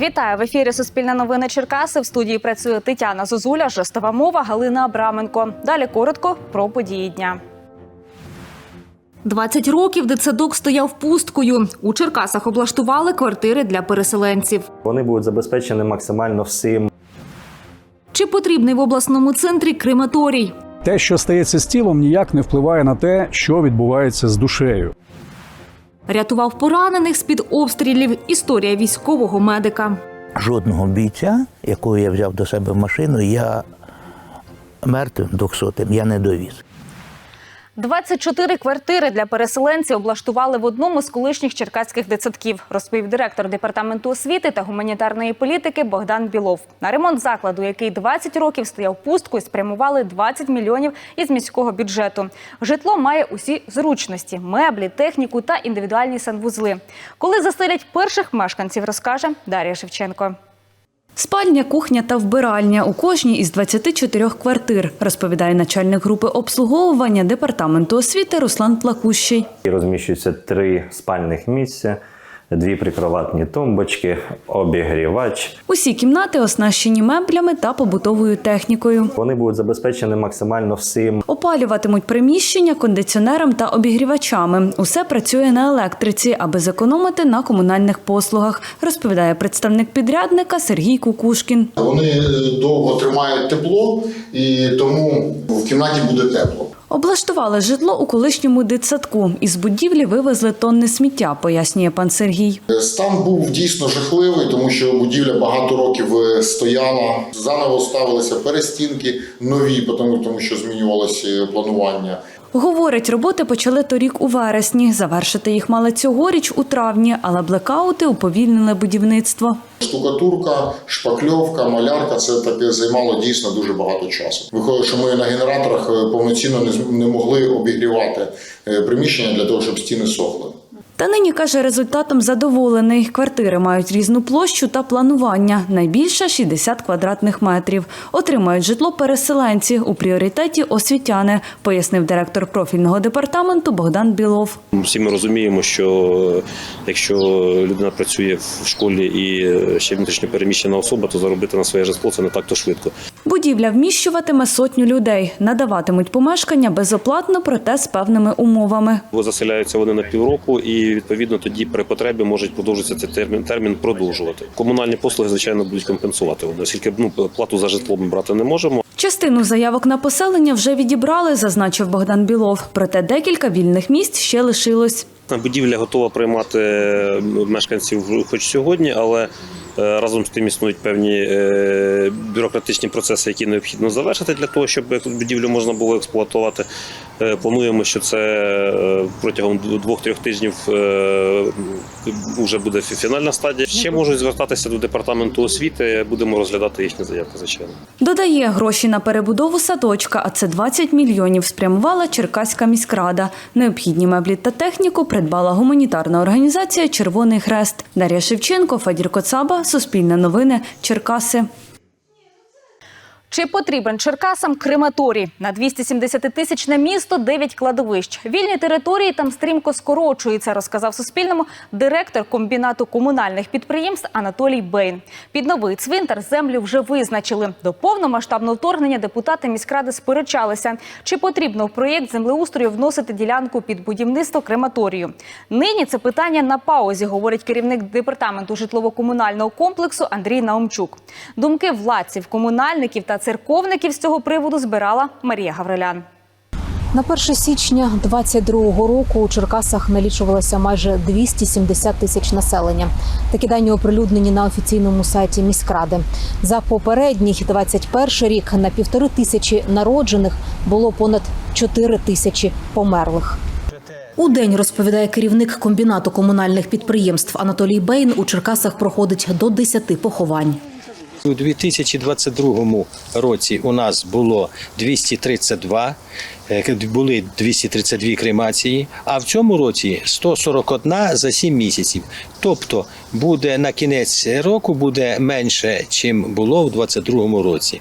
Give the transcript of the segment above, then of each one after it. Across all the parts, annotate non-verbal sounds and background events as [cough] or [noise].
Вітаю в ефірі Суспільне новини Черкаси. В студії працює Тетяна Зозуля, жестова мова Галина Абраменко. Далі коротко про події дня. 20 років дитсадок стояв пусткою. У Черкасах облаштували квартири для переселенців. Вони будуть забезпечені максимально всім. Чи потрібний в обласному центрі крематорій? Те, що стається з тілом, ніяк не впливає на те, що відбувається з душею. Рятував поранених з під обстрілів. Історія військового медика. жодного бійця, якого я взяв до себе в машину, я мертвим двохсотим я не довіз. 24 квартири для переселенців облаштували в одному з колишніх черкаських дитсадків, розповів директор департаменту освіти та гуманітарної політики Богдан Білов. На ремонт закладу, який 20 років стояв пусткою, спрямували 20 мільйонів із міського бюджету. Житло має усі зручності: меблі, техніку та індивідуальні санвузли. Коли заселять перших мешканців, розкаже Дар'я Шевченко. Спальня, кухня та вбиральня у кожній із 24 квартир, розповідає начальник групи обслуговування департаменту освіти Руслан Плакущий. Розміщуються три спальних місця, дві прикроватні тумбочки, обігрівач. Усі кімнати оснащені меблями та побутовою технікою. Вони будуть забезпечені максимально всім. Опалюватимуть приміщення кондиціонером та обігрівачами. Усе працює на електриці, аби зекономити на комунальних послугах, розповідає представник підрядника Сергій Кукушкін. Вони е, довго тримають тепло, і тому в кімнаті буде тепло. Облаштували житло у колишньому дитсадку. Із будівлі вивезли тонни сміття, пояснює пан Сергій. Е, Стан був дійсно жахливий, тому що будівля багато років е, стояла. Заново ставилися перестінки нові, тому, тому що змінювалося планування. Говорить, роботи почали торік у вересні. Завершити їх мали цьогоріч у травні, але блекаути уповільнили будівництво. Штукатурка, шпакльовка, малярка це таке займало дійсно дуже багато часу. Виходить, що ми на генераторах е, повноцінно не, могли обігрівати е, приміщення для того, щоб стіни сохли. Та нині каже, результатом задоволений. Квартири мають різну площу та планування. Найбільше 60 квадратних метрів. Отримають житло переселенці у пріоритеті освітяни, пояснив директор профільного департаменту Богдан Білов. Всі ми розуміємо, що е, якщо людина працює в школі і е, ще внутрішньо переміщена особа, то заробити на своє житло це не так то швидко. Будівля вміщуватиме сотню людей. Надаватимуть помешкання безоплатно, проте з певними умовами. Заселяються вони на півроку, і відповідно тоді при потребі можуть продовжитися цей термін термін продовжувати. Комунальні послуги звичайно будуть компенсувати вони, оскільки ну плату за житло ми брати не можемо. Частину заявок на поселення вже відібрали, зазначив Богдан Білов. Проте декілька вільних місць ще лишилось. Будівля готова приймати мешканців хоч сьогодні, але е, разом з тим існують певні е, бюрократичні процеси, які необхідно завершити для того, щоб будівлю можна було експлуатувати. Е, Плануємо, що це протягом двох-трьох тижнів вже буде фінальна стадія. Ще можуть звертатися до департаменту освіти. Будемо розглядати їхні заявки, звичайно. Додає, гроші на перебудову садочка, а це 20 мільйонів, спрямувала Черкаська міськрада. Необхідні меблі та техніку придбала гуманітарна організація Червоний Хрест. Дар'я Шевченко, Федір Коцаба, Суспільне новини, Черкаси. Чи потрібен Черкасам крематорій? На 270-тисячне місто 9 кладовищ. Вільні території там стрімко скорочуються, розказав Суспільному директор комбінату комунальних підприємств Анатолій Бейн. Під новий цвинтар землю вже визначили. До повномасштабного вторгнення депутати міськради сперечалися, чи потрібно в проєкт землеустрою вносити ділянку під будівництво крематорію. Нині це питання на паузі, говорить керівник департаменту житлово-комунального комплексу Андрій Наумчук. Думки владців, комунальників та церковників з цього приводу збирала Марія Гаврилян. На 1 січня 22 року у Черкасах налічувалося майже 270 тисяч населення. Такі дані оприлюднені на офіційному сайті міськради. За попередній 21 рік на півтори тисячі народжених було понад 4 тисячі померлих. У день розповідає керівник комбінату комунальних підприємств Анатолій Бейн. У Черкасах проходить до 10 поховань. У 2022 році у нас було 232, е, були 232 кремації, а в цьому році 141 за 7 місяців. Тобто буде на кінець року буде менше, чим було в 2022 році.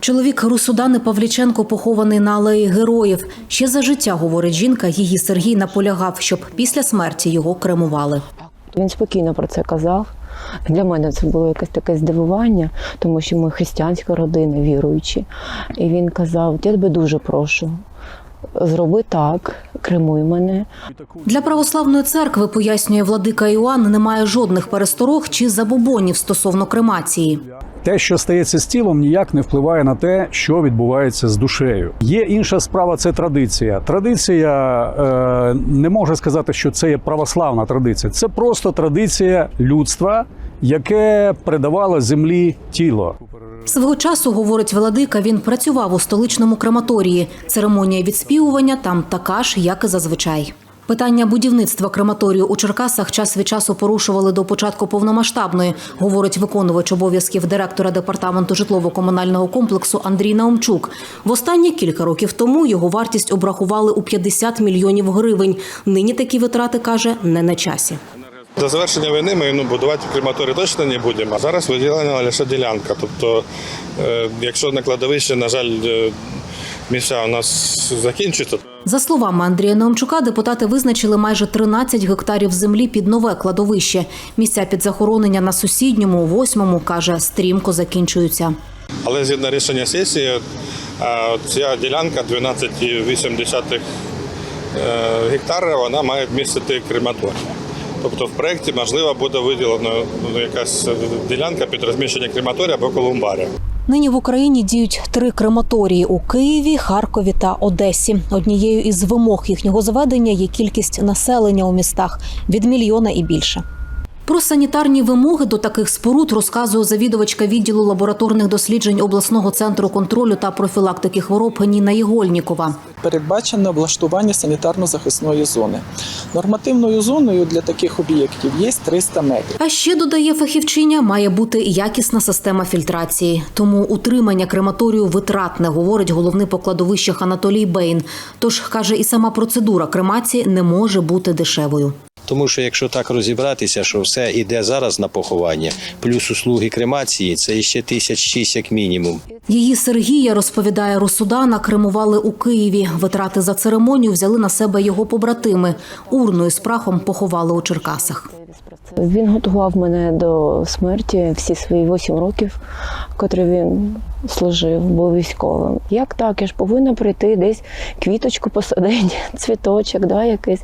Чоловік Русудани Павліченко похований на алеї героїв. Ще за життя, говорить жінка, її Сергій наполягав, щоб після смерті його кремували. Він спокійно про це казав. Для мене це було якесь таке здивування, тому що ми християнська родина, віруючі. І він казав: Я тебе дуже прошу, зроби так, кремуй мене. Для православної церкви, пояснює владика Іоанн, немає жодних пересторог чи забобонів стосовно кремації. Те, що стається з тілом, ніяк не впливає на те, що відбувається з душею. Є інша справа це традиція. Традиція е, не може сказати, що це є православна традиція. Це просто традиція людства, яке передавало землі тіло. Свого часу, говорить Владика, він працював у столичному крематорії. Церемонія відспівування там така ж, як і зазвичай. Питання будівництва крематорію у Черкасах час від часу порушували до початку повномасштабної, говорить виконувач обов'язків директора департаменту житлово-комунального комплексу Андрій Наумчук. Востанні кілька років тому його вартість обрахували у 50 мільйонів гривень. Нині такі витрати каже не на часі. До завершення війни ми ну, будувати крематорій точно не будемо. А зараз виділена лише ділянка. Тобто, е, якщо на кладовище, на жаль, е, місця у нас закінчаться, За словами Андрія Наумчука, депутати визначили майже 13 гектарів землі під нове кладовище. Місця під захоронення на сусідньому, восьмому, каже, стрімко закінчуються. але згідно рішення сесії, ця ділянка 12,8 е, гектари, вона має вмістити крематорій. Тобто в проєкті можливо буде виділено ну, якась ділянка під розміщення крематорія або колумбарія. Нині в Україні діють три крематорії у Києві, Харкові та Одесі. Однією із вимог їхнього заведення є кількість населення у містах від мільйона і більше. Про санітарні вимоги до таких споруд розказує завідувачка відділу лабораторних досліджень обласного центру контролю та профілактики хвороб Ніна Єгольнікова. передбачено облаштування санітарно-захисної зони. Нормативною зоною для таких об'єктів є 300 метрів. А ще додає фахівчиня, має бути якісна система фільтрації. Тому утримання крематорію витратне, говорить головний по кладовищах Анатолій Бейн. Тож каже, і сама процедура кремації не може бути дешевою. Тому що якщо так розібратися, що все йде зараз на поховання, плюс услуги кремації, це ще тисяч шість як мінімум. Її Сергія розповідає, Русудана кремували у Києві. Витрати за церемонію взяли на себе його побратими. Урною із прахом поховали у Черкасах. Він готував мене до смерті всі свої 8 років, котрі він служив, був військовим. Як так? Я ж повинна прийти десь квіточку посадити, [laughs] цвіточок, да, якийсь.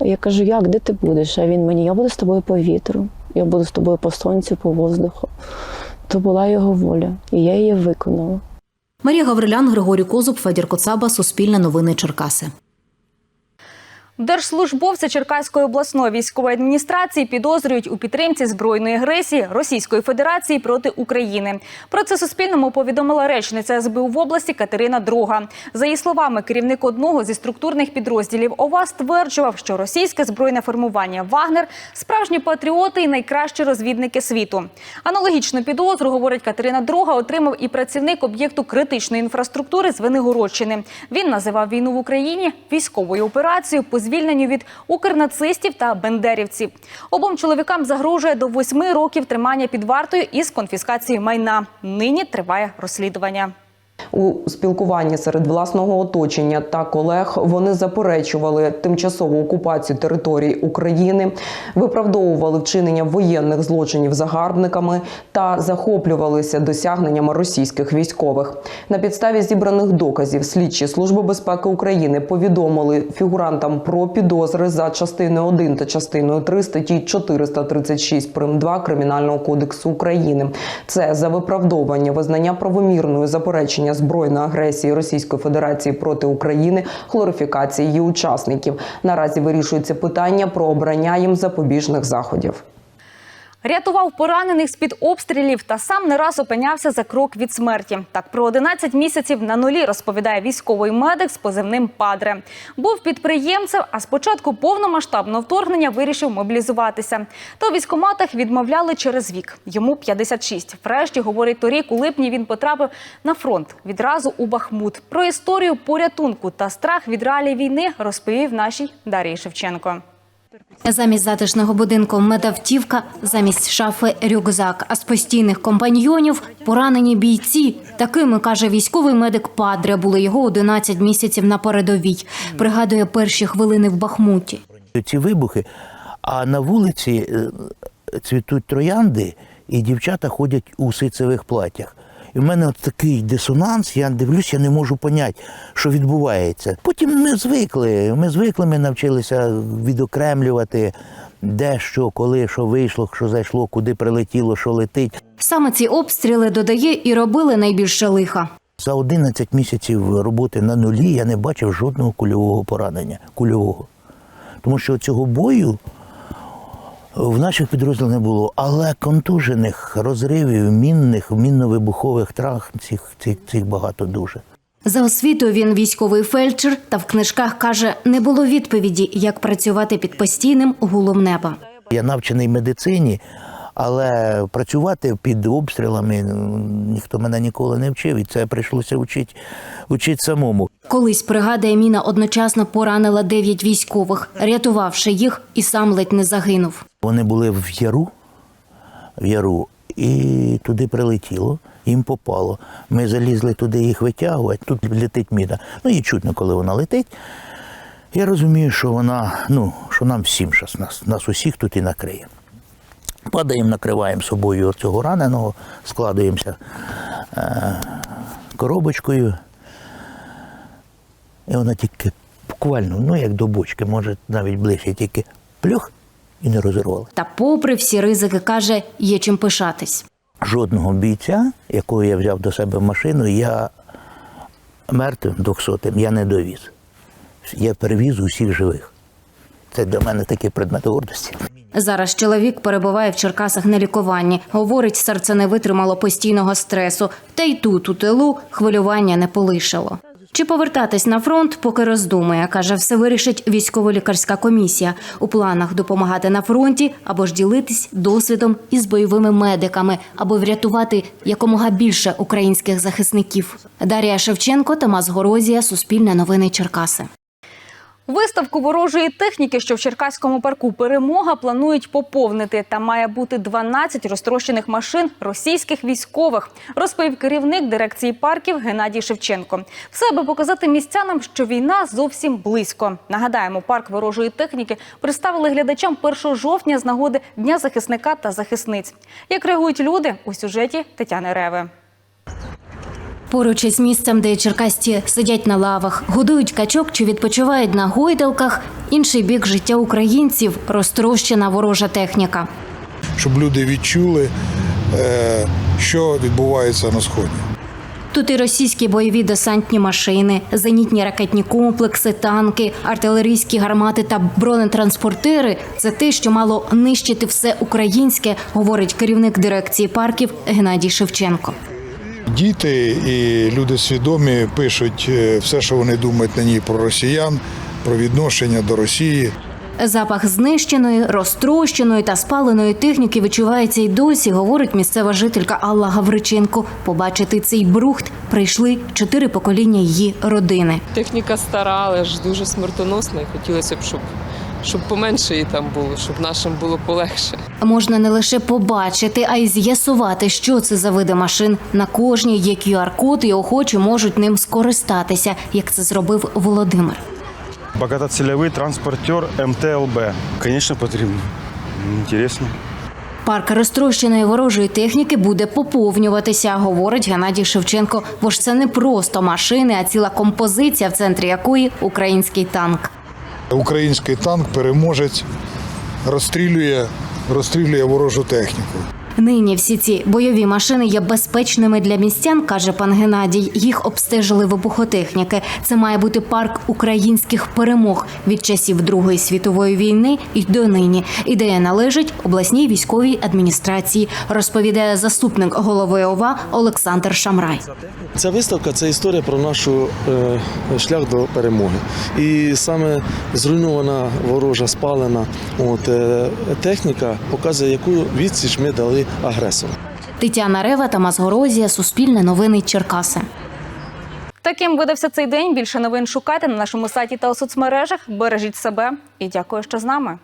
Я кажу, як, де ти будеш? А він мені, я буду з тобою по вітру, я буду з тобою по сонцю, по воздуху. То була його воля, і я її виконала. Марія Гаврилян, Григорій Козуб, Федір Коцаба, Суспільне новини Черкаси. Держслужбовця Черкаської обласної військової адміністрації підозрюють у підтримці збройної агресії Російської Федерації проти України. Про це Суспільному повідомила речниця СБУ в області Катерина Дрога. За її словами, керівник одного зі структурних підрозділів ОВА стверджував, що російське збройне формування Вагнер справжні патріоти і найкращі розвідники світу. Аналогічну підозру, говорить Катерина Дрога, отримав і працівник об'єкту критичної інфраструктури з Венигородщини. Він називав війну в Україні військовою операцією звільненню від укрнацистів та бендерівців. Обом чоловікам загрожує до восьми років тримання під вартою із конфіскації майна. Нині триває розслідування. У спілкуванні серед власного оточення та колег вони заперечували тимчасову окупацію територій України, виправдовували вчинення воєнних злочинів загарбниками та захоплювалися досягненнями російських військових. На підставі зібраних доказів слідчі служби безпеки України повідомили фігурантам про підозри за частиною 1 та частиною 3 статті 436 прим. 2 Кримінального кодексу України. Це за виправдовування визнання правомірною заперечення збройної агресії Російської Федерації проти України, хлорифікації її учасників. Наразі вирішується питання про обрання їм запобіжних заходів. Рятував поранених з-під обстрілів та сам не раз опинявся за крок від смерті. Так про 11 місяців на нулі розповідає військовий медик з позивним Падре. Був підприємцем, а з початку повномасштабного вторгнення вирішив мобілізуватися. Та у військоматах відмовляли через вік. Йому 56. Врешті, говорить торік, у липні він потрапив на фронт відразу у Бахмут. Про історію порятунку та страх від реалій війни розповів нашій Дарії Шевченко. Замість затишного будинку медавтівка, замість шафи рюкзак, а з постійних компаньйонів поранені бійці. Такими каже військовий медик Падре. Були його 11 місяців на передовій. Пригадує перші хвилини в Бахмуті. Ці вибухи, а на вулиці е, цвітуть троянди, і дівчата ходять у ситцевих платтях. І в мене от такий дисонанс, я дивлюсь, я не можу поняти, що відбувається. Потім ми звикли, ми звикли, ми навчилися відокремлювати, де що, коли, що вийшло, що зайшло, куди прилетіло, що летить. Саме ці обстріли додає і робили найбільше лиха. За 11 місяців роботи на нулі я не бачив жодного кульового поранення. Кульового. Тому що цього бою в наших підрозділах не було, але контужених, розривів, мінних, мінно-вибухових травм цих, цих, цих багато дуже. За освітою він військовий фельдшер, та в книжках каже, не було відповіді, як працювати під постійним гулом неба. Я навчений медицині, але працювати під обстрілами ніхто мене ніколи не вчив, і це прийшлося вчити, вчити самому. Колись пригадує міна одночасно поранила дев'ять військових, рятувавши їх, і сам ледь не загинув. Вони були в яру, в яру, і туди прилетіло, їм попало. Ми залізли туди їх витягувати, тут летить міна. Ну і чутно, коли вона летить. Я розумію, що вона, ну, що нам всім щас, нас, нас усіх тут і накриє. Падаємо, накриваємо собою цього раненого, складуємося е, коробочкою. І вона тільки буквально, ну як до бочки, може навіть ближче, тільки плюх і не розірвали. Та попри всі ризики, каже, є чим пишатись. Жодного бійця, якого я взяв до себе в машину, я мертвим двохсотим я не довіз. Я перевіз усіх живих. Це для мене такий предмет гордості. Зараз чоловік перебуває в Черкасах на лікуванні. Говорить, серце не витримало постійного стресу. Та й тут, у тилу, хвилювання не полишило. Чи повертатись на фронт, поки роздумує, каже, все вирішить військово-лікарська комісія. У планах допомагати на фронті або ж ділитись досвідом із бойовими медиками, аби врятувати якомога більше українських захисників. Дар'я Шевченко, Тамас Горозія, Суспільне новини Черкаси. Виставку ворожої техніки, що в Черкаському парку перемога, планують поповнити. Там має бути 12 розтрощених машин російських військових, розповів керівник дирекції парків Геннадій Шевченко. Все аби показати містянам, що війна зовсім близько. Нагадаємо, парк ворожої техніки представили глядачам 1 жовтня з нагоди Дня захисника та захисниць. Як реагують люди у сюжеті Тетяни Реви. Поруч із місцем, де черкасті сидять на лавах, годують качок чи відпочивають на гойдалках. Інший бік життя українців розтрощена ворожа техніка. щоб люди відчули, е, що відбувається на сході. Тут і російські бойові десантні машини, зенітні ракетні комплекси, танки, артилерійські гармати та бронетранспортери це те, що мало нищити все українське, говорить керівник дирекції парків Геннадій Шевченко. Діти і люди свідомі пишуть е, все, що вони думають на ній про росіян, про відношення до Росії. Запах знищеної, розтрощеної та спаленої техніки відчувається й досі, говорить місцева жителька Алла Гавриченко. Побачити цей брухт прийшли чотири покоління її родини. Техніка стара, але ж дуже смертоносна. І хотілося б, щоб, щоб поменше її там було, щоб нашим було полегше. Можна не лише побачити, а й з'ясувати, що це за види машин. На кожній є QR-код і охочі можуть ним скористатися, як це зробив Володимир. Багатоцільовий транспортер МТЛБ. Звісно, потрібно. Інтересно. Парк розтрощеної ворожої техніки буде поповнюватися, говорить Геннадій Шевченко. Бо ж це не просто машини, а ціла композиція, в центрі якої український танк. Український танк, переможець, розстрілює, розстрілює ворожу техніку. Нині всі ці бойові машини є безпечними для містян, каже пан Геннадій. Їх обстежили вибухотехніки. Це має бути парк українських перемог від часів Другої світової війни і до нині. Ідея належить обласній військовій адміністрації, розповідає заступник голови ОВА Олександр Шамрай. Ця виставка це історія про наш шлях до перемоги. І саме зруйнована ворожа спалена от, е, техніка показує, яку відсіч ми дали агресору. Тетяна Рева, Тамас Горозія, Суспільне новини Черкаси. Таким видався цей день. Більше новин шукайте на нашому сайті та у соцмережах. Бережіть себе і дякую, що з нами.